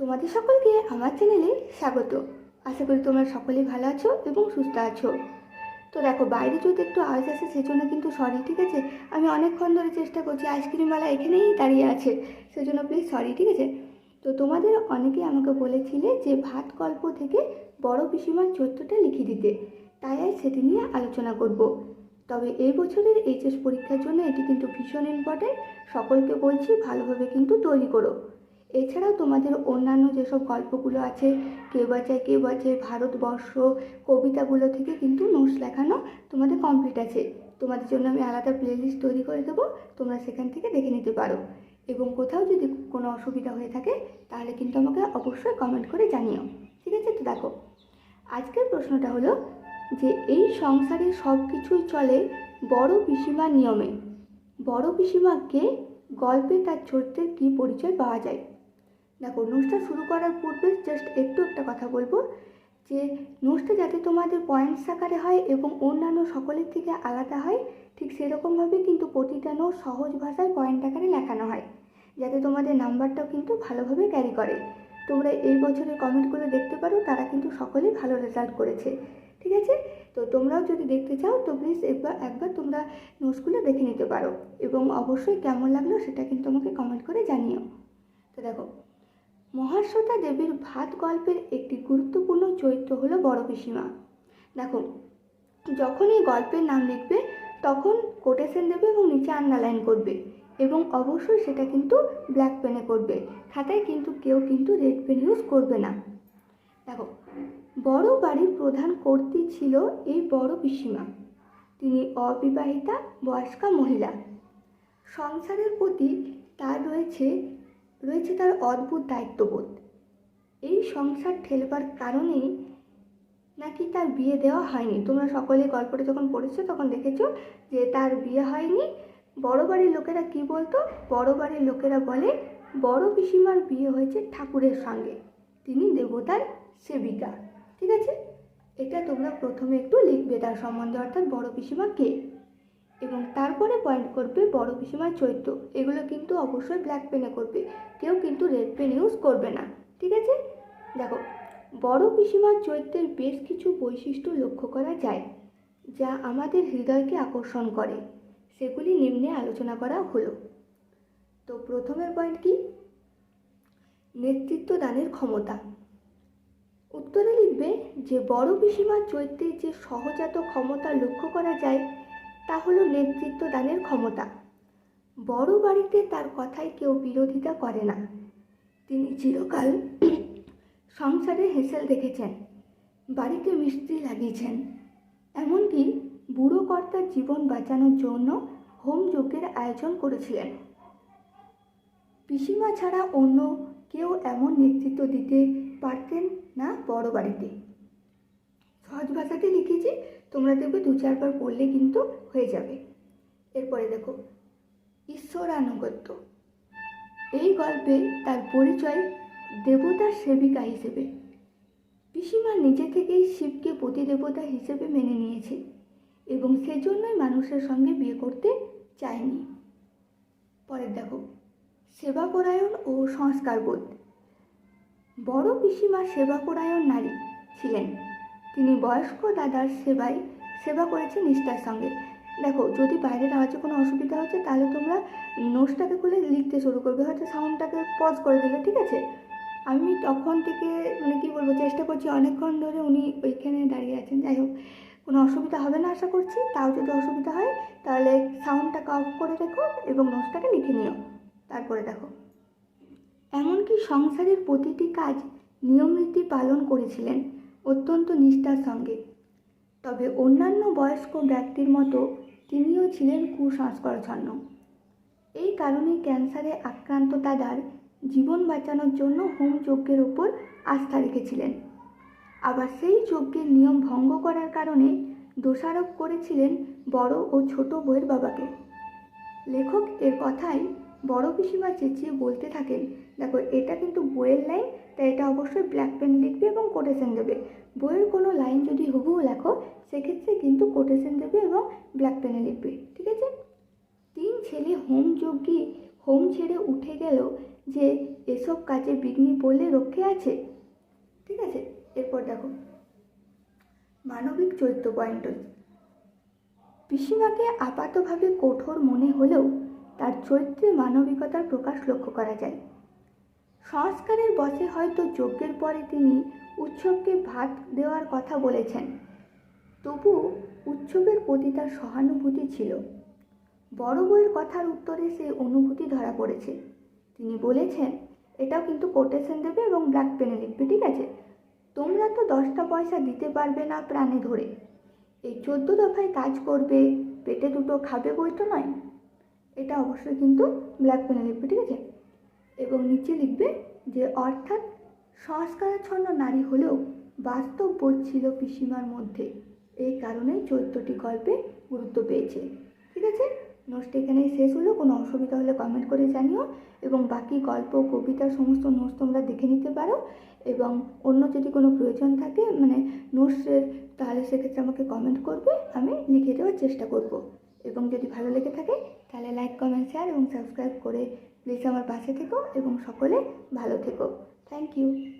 তোমাদের সকলকে আমার চ্যানেলে স্বাগত। আশা করি তোমরা সকলেই ভালো আছো এবং সুস্থ আছো। তো দেখো, বাইরে যদি একটু আওয়াজ আসে, সেজন্য কিন্তু সরি ঠিক আছে? আমি অনেকক্ষণ ধরে চেষ্টা করছি আইসক্রিমওয়ালা এখানেই দাঁড়িয়ে আছে। সেজন্য প্লিজ সরি ঠিক আছে? তো তোমাদের অনেকেই আমাকে বলেছিলে যে ভাত গল্প থেকে বড় পিসিমার চরিত্রটা লিখে দিতে। তাই আজ সেটি নিয়ে আলোচনা করব। তবে এই বছরের এইচএস পরীক্ষার জন্য এটি কিন্তু ভীষণ ইম্পর্টেন্ট সকলকে বলছি ভালোভাবে কিন্তু তৈরি করো। এছাড়াও তোমাদের অন্যান্য যেসব গল্পগুলো আছে কে বাঁচায় কে বাঁচায়, ভারতবর্ষ, কবিতাগুলো থেকে কিন্তু নোটস লেখানো তোমাদের কমপ্লিট আছে। তোমাদের জন্য আমি আলাদা প্লেলিস্ট তৈরি করে দেবো, তোমরা সেখান থেকে দেখে নিতে পারো। এবং কোথাও যদি কোনো অসুবিধা হয়ে থাকে, তাহলে কিন্তু আমাকে অবশ্যই কমেন্ট করে জানিও। ঠিক আছে? তো দেখো, আজকের প্রশ্নটা হলো যে, এই সংসারে সব কিছুই চলে বড় পিসিমার নিয়মে। বড় পিসিমাকে গল্পে তার চরিত্রের কী পরিচয় পাওয়া যায়? দেখো নোটসটা শুরু করার পূর্বে জাস্ট একটু একটা কথা বলব, যে নোটসটা যাতে তোমাদের পয়েন্টস আকারে হয় এবং অন্যান্য সকলের থেকে আলাদা হয়, ঠিক সেরকমভাবে কিন্তু প্রতিটা নোট সহজ ভাষায় পয়েন্ট আকারে লেখানো হয়, যাতে তোমাদের নাম্বারটাও কিন্তু ভালোভাবে ক্যারি করে। তোমরা এই বছরের কমেন্টগুলো দেখতে পারো, তারা কিন্তু সকলেই ভালো রেজাল্ট করেছে, ঠিক আছে? তো তোমরাও যদি দেখতে চাও, তো প্লিজ একবার একবার তোমরা নোটসগুলো দেখে নিতে পারো, এবং অবশ্যই কেমন লাগল সেটা কিন্তু আমাকে কমেন্ট করে জানিও। তো দেখো মহাশ্বেতা দেবীর ভাত গল্পের একটি গুরুত্বপূর্ণ চরিত্র হলো বড় পিসিমা। দেখো যখন এই গল্পের নাম লিখবে, তখন কোটেশন দেবে এবং নিচে আন্ডারলাইন করবে এবং অবশ্যই সেটা কিন্তু ব্ল্যাক পেনে করবে। খাতায় কিন্তু কেউ কিন্তু রেড পেন ইউজ করবে না। দেখো, বড় বাড়ির প্রধান কর্ত্রী ছিল এই বড় পিসিমা। তিনি অবিবাহিতা, বয়স্কা মহিলা। সংসারের প্রতি তার রয়েছে রয়েছে তার অদ্ভুত দায়িত্ববোধ। এই সংসার ঠেলবার কারণেই নাকি তার বিয়ে দেওয়া হয়নি। তোমরা সকলে গল্পটা যখন পড়েছো তখন দেখেছ যে তার বিয়ে হয়নি। বড় বাড়ির লোকেরা কি বলতো? বড় বাড়ির লোকেরা বলে, বড় পিসিমার বিয়ে হয়েছে ঠাকুরের সঙ্গে। তিনি দেবতার সেবিকা। ঠিক আছে? এটা তোমরা প্রথমে একটু লিখবে তার সম্বন্ধে, অর্থাৎ বড় পিসিমা কে? এবং তারপরে পয়েন্ট করবে বড় পিসিমার চরিত্র এগুলো কিন্তু অবশ্যই ব্ল্যাক পেনে করবে। কেউ কিন্তু রেড পেন ইউজ করবে না। ঠিক আছে? দেখো, বড় পিসিমার চরিত্রের বেশ কিছু বৈশিষ্ট্য লক্ষ্য করা যায়, যা আমাদের হৃদয়কে আকর্ষণ করে। সেগুলি নিম্নে আলোচনা করা হলো। তো প্রথমের পয়েন্ট কি? নেতৃত্ব দানের ক্ষমতা। উত্তরে লিখবে যে, বড় পিসিমার চরিত্রের যে সহজাত ক্ষমতা লক্ষ্য করা যায় তা হলো নেতৃত্ব দানের ক্ষমতা। বড় বাড়িতে তার কথায় কেউ বিরোধিতা করে না। তিনি চিরকাল সংসারে হেসেল দেখেছেন, বাড়িতে মিস্ত্রি লাগিয়েছেন। এমনকি বুড়ো কর্তার জীবন বাঁচানোর জন্য হোম যজ্ঞের আয়োজন করেছিলেন। পিসিমা ছাড়া অন্য কেউ এমন নেতৃত্ব দিতে পারতেন না বড় বাড়িতে। সহজ ভাষাতে লিখেছি তোমরা দেখবে দু চারবার পড়লে কিন্তু হয়ে যাবে। এরপরে দেখো, ঈশ্বরানুগত্য। এই গল্পে তার পরিচয় দেবতার সেবিকা হিসেবে। পিসিমা নিজে থেকেই শিবকে প্রতিদেবতা হিসেবে মেনে নিয়েছে এবং সেজন্যই মানুষের সঙ্গে বিয়ে করতে চায়নি। পরের দেখো, সেবাপরায়ণ ও সংস্কারবোধ। বড় পিসিমা সেবাপরায়ণ নারী ছিলেন। তিনি বয়স্ক দাদার সেবায় সেবা করেছেন নিষ্ঠার সঙ্গে। দেখো, যদি বাইরের আওয়াজে কোনো অসুবিধা হচ্ছে, তাহলে তোমরা নোটসটাকে খুলে লিখতে শুরু করবে। হয়তো সাউন্ডটাকে পজ করে দিলে, ঠিক আছে? আমি তখন থেকে মানে কী বলব, চেষ্টা করছি অনেকক্ষণ ধরে উনি ওইখানে দাঁড়িয়ে আছেন। যাই হোক, কোনো অসুবিধা হবে না আশা করছি। তাও যদি অসুবিধা হয়, তাহলে সাউন্ডটাকে অফ করে রেখো এবং নোটসটাকে লিখে নিও। তারপরে দেখো। এমনকি সংসারের প্রতিটি কাজ নিয়মনীতি পালন করেছিলেন। অত্যন্ত নিষ্ঠার সঙ্গে। তবে অন্যান্য বয়স্ক ব্যক্তির মতো তিনিও ছিলেন কুসংস্কারচ্ছন্ন। এই কারণে ক্যান্সারে আক্রান্ত দাদার জীবন বাঁচানোর জন্য হোম যজ্ঞের ওপর আস্থা রেখেছিলেন। আবার সেই যজ্ঞের নিয়ম ভঙ্গ করার কারণে দোষারোপ করেছিলেন বড় ও ছোট বইয়ের বাবাকে। লেখক এর কথাই বড় পিসিমা চেঁচিয়ে বলতে থাকেন, দেখো, এটা কিন্তু বইয়ের লাইন তাই এটা অবশ্যই ব্ল্যাক পেন লিখবে এবং কোটেশন দেবে। বইয়ের কোনো লাইন যদি হুবহু লেখো, সেক্ষেত্রে কিন্তু কোটেশন দেবে এবং ব্ল্যাক পেনে লিখবে, ঠিক আছে? তিন ছেলে হোম যজ্ঞে হোম ছেড়ে উঠে গেল যে, এসব কাজে বিঘ্নি পড়লে রক্ষে আছে? ঠিক আছে, এরপর দেখো। মানবিক চরিত্র পয়েন্ট পিসিমাকে আপাতভাবে কঠোর মনে হলেও তার চরিত্রে মানবিকতার প্রকাশ লক্ষ্য করা যায়। সংস্কারের বসে হয়তো যজ্ঞের পরে তিনি উৎসবকে ভাত দেওয়ার কথা বলেছেন তবু উৎসবের প্রতি তার সহানুভূতি ছিল। বড় বইয়ের কথার উত্তরে সেই অনুভূতি ধরা পড়েছে। তিনি বলেছেন, এটাও কিন্তু কোটেশন দেবে এবং ব্ল্যাক পেনে লিখবে, ঠিক আছে? তোমরা তো দশটা পয়সা দিতে পারবে না প্রাণে ধরে। এই চোদ্দ দফায় কাজ করবে, পেটে দুটো খাবে বই তো নয়। এটা অবশ্যই কিন্তু ব্ল্যাক পেনে লিখবে, ঠিক আছে? এবং নিচে লিখবে যে, অর্থাৎ সংস্কারাচ্ছন্ন নারী হলেও বাস্তব বোধ ছিল পিসিমার মধ্যে। এই কারণেই চরিত্রটি গল্পে গুরুত্ব পেয়েছে। ঠিক আছে? নোটসটা এখানেই শেষ হলো। কোনো অসুবিধা হলে কমেন্ট করে জানিও। এবং বাকি গল্প, কবিতা, সমস্ত নোটস তোমরা দেখে নিতে পারো। এবং অন্য যদি কোনো প্রয়োজন থাকে মানে নোটসের, তাহলে সেক্ষেত্রে আমাকে কমেন্ট করবে। আমি লিখে দেওয়ার চেষ্টা করব। এবং যদি ভালো লেগে থাকে, তাহলে লাইক কমেন্ট শেয়ার এবং সাবস্ক্রাইব করে প্লিজ আমার পাশে থেকো এবং সকলে ভালো থেকো। Thank you